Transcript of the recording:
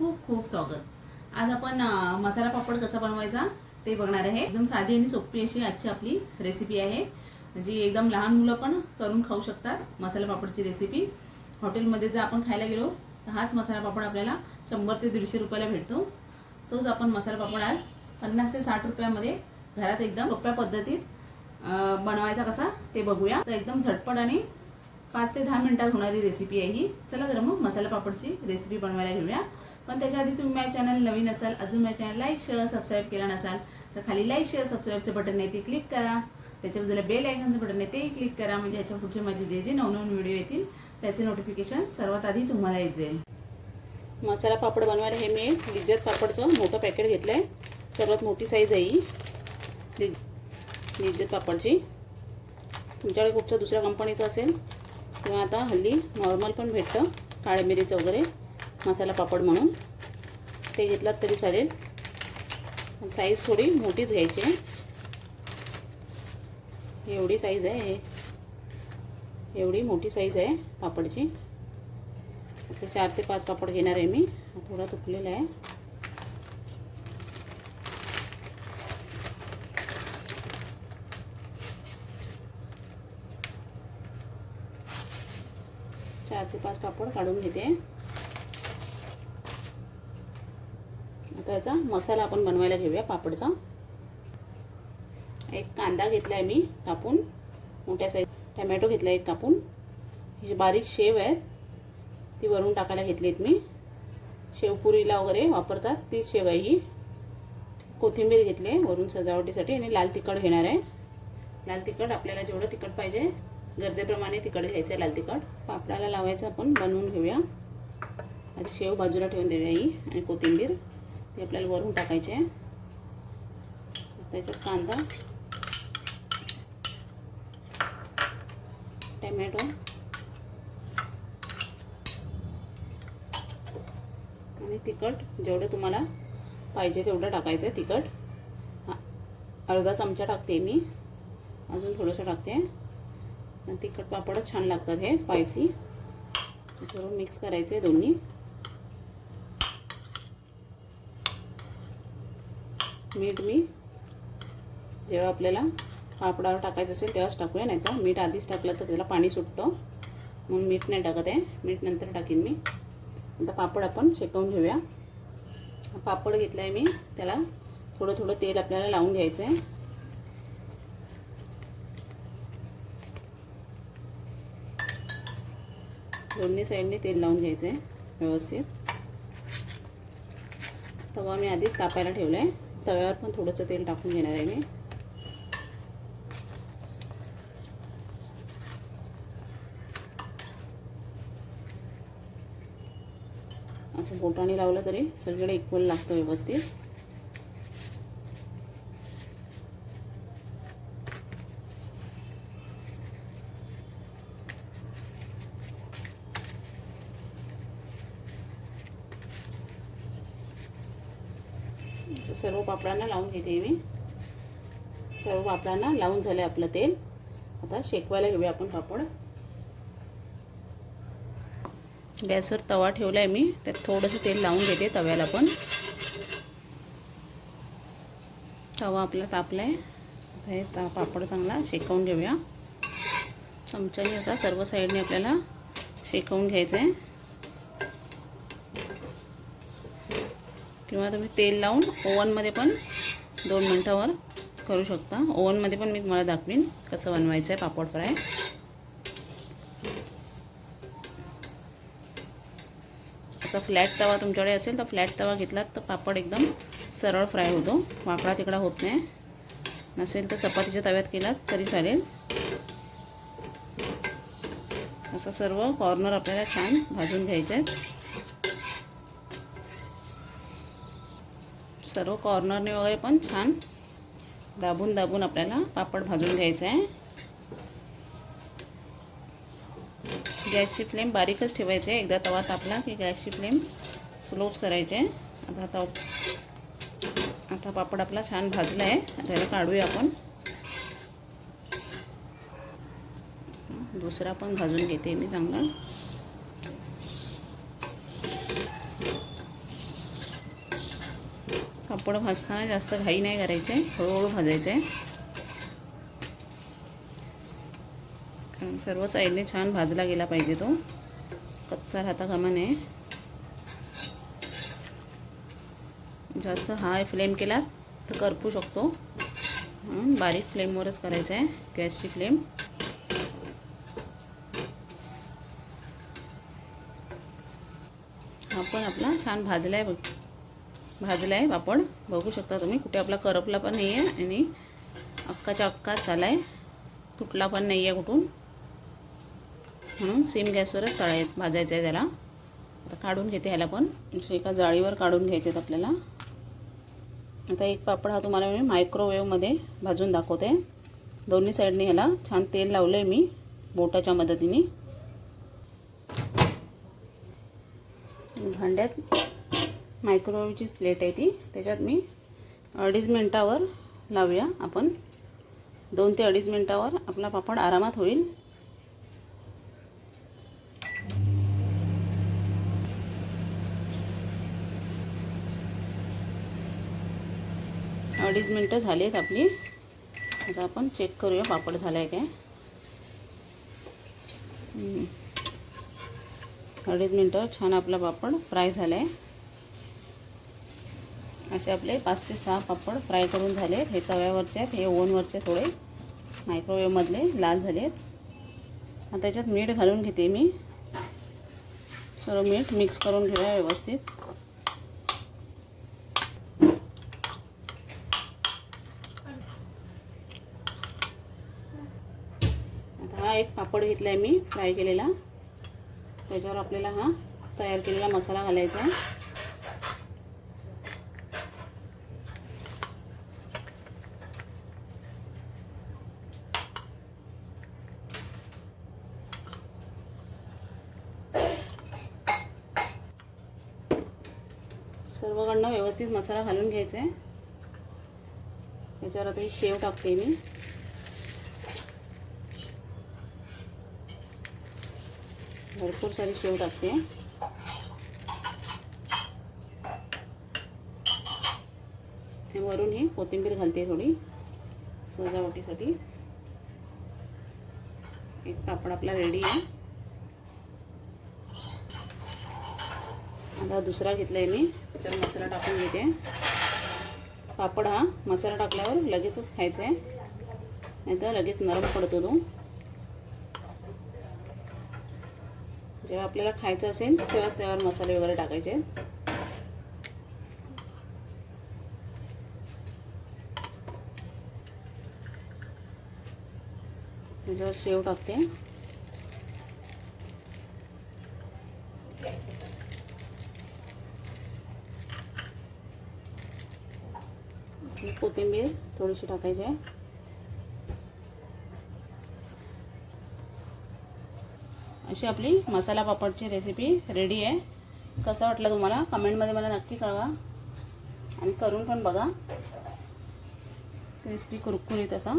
खूप खूप स्वागत. आज आपण मसाला पापड कसा बनवायचा ते बघणार आहे. एकदम साधी आणि सोपी अशी आजची आपली रेसिपी आहे. जी एकदम लहान मुलं पण करून खाऊ शकतात मसाला पापडची रेसिपी हॉटेलमध्ये जर आपण खायला गेलो तर हाच मसाला पापड आपल्याला शंभर ते दीडशे रुपयाला भेटतो. तोच आपण मसाला पापड आज पन्नास ते साठ रुपयामध्ये घरात एकदम सोप्या पद्धतीत बनवायचा कसा ते बघूया. तर एकदम झटपट आणि पाच ते दहा मिनिटात होणारी रेसिपी आहे ही. चला तर मग मसाला पापडची रेसिपी बनवायला घेऊया. पण त्याच्या आधी तुम्ही माझ्या चॅनल नवीन असाल अजून माझ्या चॅनल लाईक शेअर सबस्क्राईब केला नसाल तर खाली लाईक शेअर सबस्क्राईबचं बटन आहे ते क्लिक करा. त्याच्या बाजूला बेल आयकनचं बटन आहे तेही क्लिक करा. म्हणजे याच्या पुढचे माझे जे जे नवनवीन व्हिडिओ येतील त्याचे नोटिफिकेशन सर्वात आधी तुम्हाला येत जाईल. मसाला पापड बनवायला हे मी लिज्जत पापडचं मोठं पॅकेट घेतलं आहे सर्वात मोठी साईज आहे ही. लिज्जत पापडची. तुमच्याकडे कुठचं दुसऱ्या कंपनीचं असेल किंवा आता हल्ली नॉर्मल पण भेटतं काळ्या मिरीचं वगैरे. मसाला पापड म्हणून. ते घेतलात तरी चालेल. साईज थोडी मोठीच घ्यायची आहे. एवढी साईज आहे हे. एवढी मोठी साईज आहे पापडची. आता चार ते पाच पापड घेणार आहे मी. थोडा तुटलेला आहे. चार ते पाच पापड काढून घेते. त्याचा याचा मसाला आपण बनवायला घेऊया पापडचा. एक कांदा घेतला आहे मी कापून मोठ्या साईज टमॅटो घेतला एक कापून. ही जी बारीक शेव आहे ती वरून टाकायला घेतलीत मी. शेवपुरीला वगैरे वापरतात ती शेव आहे ही. कोथिंबीर घेतली आहे वरून सजावटीसाठी आणि लाल तिखट घेणार आहे. लाल तिखट आपल्याला जेवढं तिखट पाहिजे गरजेप्रमाणे तिखट घ्यायचं आहे लाल तिखट. पापडाला लावायचं आपण बनवून घेऊया. शेव बाजूला ठेवून देऊया ही आणि कोथिंबीर. ते आपल्याला वरून टाकायचे त्याच्यात कांदा टमॅटो आणि तिखट जेवढं तुम्हाला पाहिजे तेवढं टाकायचं आहे तिखट. अर्धा चमचा टाकते मी. अजून थोडंसं टाकते. आणि तिखट पापडच छान लागतात हे स्पायसी करून मिक्स करायचे आहे दोन्ही. मीठ मी जेव्हा आपल्याला पापडावर टाकायचं असेल तेव्हाच टाकूया नाही तर मीठ आधीच टाकलं तर त्याला पाणी सुटतं. म्हणून मीठ नाही टाकत आहे. मीठ नंतर टाकीन मी. आता पापड आपण शेकवून घेऊया. पापड घेतला आहे मी. त्याला थोडं थोडं तेल आपल्याला लावून घ्यायचं आहे दोन्ही साईडने तेल लावून घ्यायचं आहे व्यवस्थित. तवा मी आधीच तापायला ठेवला आहे तव्यावर पण थोडंसं तेल टाकून घेणार आहे मी. असं बोटाने लावलं तरी सगळीकडे इक्वल लागतं व्यवस्थित. सर्व पापडांना लावून घेते मी. सर्व पापडांना लावून झालं आपलं तेल. आता शेकवायला घेऊया आपण पापड. गॅसवर तवा ठेवला आहे मी. त्यात थोडंसं तेल लावून घेते तव्याला पण. तवा आपला तापला आहे आता हे ता पापड चांगला शेकवून घेऊया. चमच्याने असा सर्व साईडने आपल्याला शेकवून घ्यायचं आहे किंवा तुम्ही तेल लावून ओव्हनमध्ये पण दोन मिनटावर करू शकता. ओव्हनमध्ये पण मी तुम्हाला दाखवीन कसं बनवायचं आहे पापड फ्राय. असा फ्लॅट तवा तुमच्याकडे असेल तर फ्लॅट तवा घेतलात तर पापड एकदम सरळ फ्राय होतो. वाकडा तिकडा होत नाही. नसेल तर चपातीच्या तव्यात केलात तरी चालेल. असं सर्व कॉर्नर आपल्याला छान भाजून घ्यायचे आहेत सर्व कॉर्नरने वगैरे पण छान दाबून दाबून आपल्याला पापड भाजून घ्यायचं आहे. गॅसची फ्लेम बारीकच ठेवायची आहे. एकदा तवा तापला की गॅसची फ्लेम स्लोच करायची आहे. आता आता आता पापड आपला छान भाजला आहे. आता याला काढूया आपण. दुसरा पण भाजून घेते मी चांगला. पापड भाजताना जास्त घाई नाही करायचे हळूहळू भाजायचे. कारण सर्व साईडने छान भाजला गेला पाहिजे तो. कच्चा राहता कामा नये. जास्त हाय फ्लेम केला तर करपू शकतो. म्हणून बारीक फ्लेमवरच करायचं आहे गॅसची फ्लेम. हा पण आपला छान भाजला आहे बघ. भाजला आहे. पापड बघू शकता तुम्ही कुठे आपला करपला पण नाही आहे आणि अक्काच्या अक्काच झाला आहे तुटला पण नाही आहे कुठून. म्हणून सेम गॅसवरच तळाय भाजायचं आहे त्याला. आता काढून घेते ह्याला पण. असे एका जाळीवर काढून घ्यायचे आहेत आपल्याला. आता एक पापड हा तुम्हाला मी मायक्रोवेवमध्ये भाजून दाखवते. दोन्ही साईडने ह्याला छान तेल लावलं आहे मी बोटाच्या मदतीने. भांड्यात मायक्रोवेवचीच प्लेट आहे ती. त्याच्यात मी अडीच मिनटावर लावूया. आपण दोन ते अडीच मिनटावर आपला पापड आरामात होईल. अडीच मिनटं झाली आहेत आपली. आता आपण चेक करूया पापड झाला आहे काय अडीच मिनटं छान आपला पापड फ्राय झाला आहे असे आपले पाच ते सहा पापड फ्राय करून झाले आहेत. हे तव्यावरचे आहेत हे ओव्हनवरचे थोडे. मायक्रोवेवमधले लाल झाले आहेत. आता त्याच्यात मीठ घालून घेते मी. सर्व मीठ मिक्स करून घेऊया व्यवस्थित. आता हा एक पापड घेतला आहे मी फ्राय केलेला. त्याच्यावर आपल्याला हा तयार केलेला मसाला घालायचा आहे. सर्वकडनं व्यवस्थित मसाला घालून घ्यायचा. आहे त्याच्यावर आता ही शेव टाकते मी. भरपूर सारी शेव टाकते. आणि वरून ही कोथिंबीर घालते थोडी सजावटीसाठी. एक पापड आपला रेडी आहे. आता दुसरा घेतला आहे मी तर मसाला टाकून घेते. पापड हा मसाला टाकल्यावर लगेचच खायचा आहे नाहीतर लगेच नरम पडतो तो. जेव्हा आपल्याला खायचं असेल तेव्हा त्यावर मसाले वगैरे टाकायचे. त्याच्यावर शेव टाकते. कोथिंबीर थोडीशी टाकायची आहे. अशी आपली मसाला पापडची रेसिपी रेडी आहे. कसा वाटला तुम्हाला? कमेंटमध्ये मला नक्की कळवा. आणि करून पण बघा. क्रिस्पी कुरकुरीत असा.